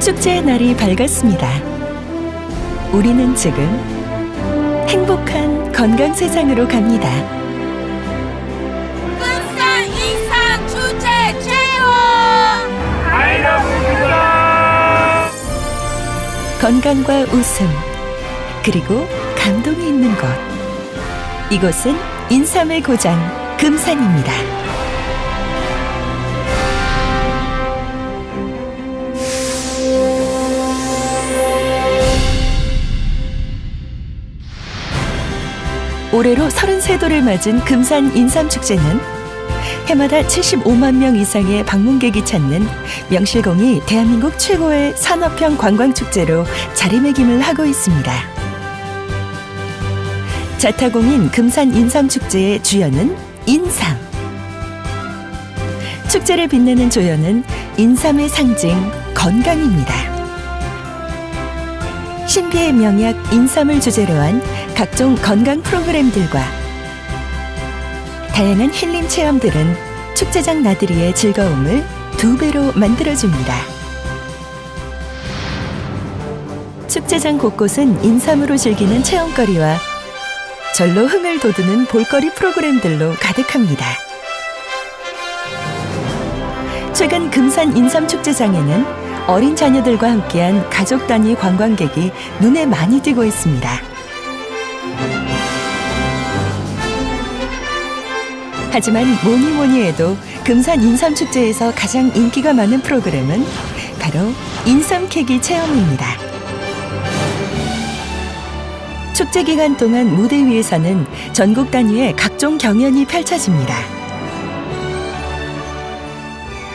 축제의 날이 밝았습니다. 우리는 지금 행복한 건강 세상으로 갑니다. 군산 인삼 축제 최고! 건강과 웃음, 그리고 감동이 있는 곳. 이곳은 인삼의 고장, 금산입니다. 올해로 33도를 맞은 금산 인삼축제는 해마다 75만 명 이상의 방문객이 찾는 명실공히 대한민국 최고의 산업형 관광축제로 자리매김을 하고 있습니다. 자타공인 금산 인삼축제의 주연은 인삼. 축제를 빛내는 조연은 인삼의 상징 건강입니다. 신비의 명약 인삼을 주제로 한 각종 건강 프로그램들과 다양한 힐링 체험들은 축제장 나들이의 즐거움을 두 배로 만들어줍니다. 축제장 곳곳은 인삼으로 즐기는 체험거리와 절로 흥을 돋우는 볼거리 프로그램들로 가득합니다. 최근 금산 인삼축제장에는 어린 자녀들과 함께한 가족 단위 관광객이 눈에 많이 띄고 있습니다. 하지만 뭐니 뭐니 해도 금산 인삼축제에서 가장 인기가 많은 프로그램은 바로 인삼 캐기 체험입니다. 축제 기간 동안 무대 위에서는 전국 단위의 각종 경연이 펼쳐집니다.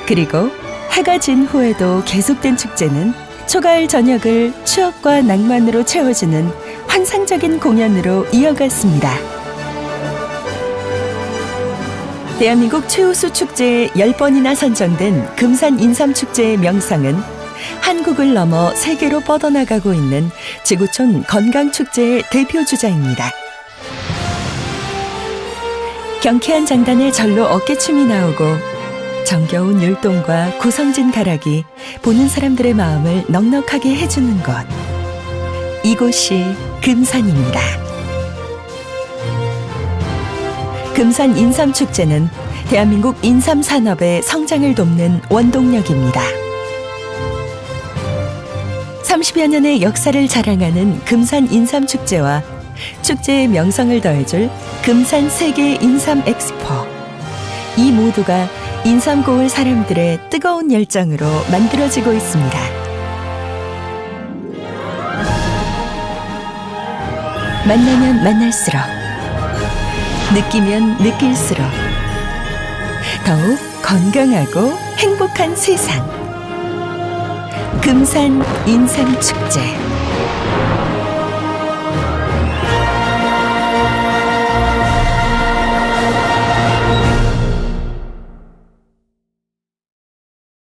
그리고 해가 진 후에도 계속된 축제는 초가을 저녁을 추억과 낭만으로 채워주는 환상적인 공연으로 이어갔습니다. 대한민국 최우수 축제에 10번이나 선정된 금산 인삼축제의 명성은 한국을 넘어 세계로 뻗어나가고 있는 지구촌 건강축제의 대표 주자입니다. 경쾌한 장단의 절로 어깨춤이 나오고 정겨운 율동과 구성진 가락이 보는 사람들의 마음을 넉넉하게 해주는 곳. 이곳이 금산입니다. 금산 인삼축제는 대한민국 인삼 산업의 성장을 돕는 원동력입니다. 30여 년의 역사를 자랑하는 금산 인삼축제와 축제의 명성을 더해줄 금산 세계 인삼 엑스포. 이 모두가 인삼 고을 사람들의 뜨거운 열정으로 만들어지고 있습니다. 만나면 만날수록 느끼면 느낄수록 더욱 건강하고 행복한 세상. 금산 인삼축제.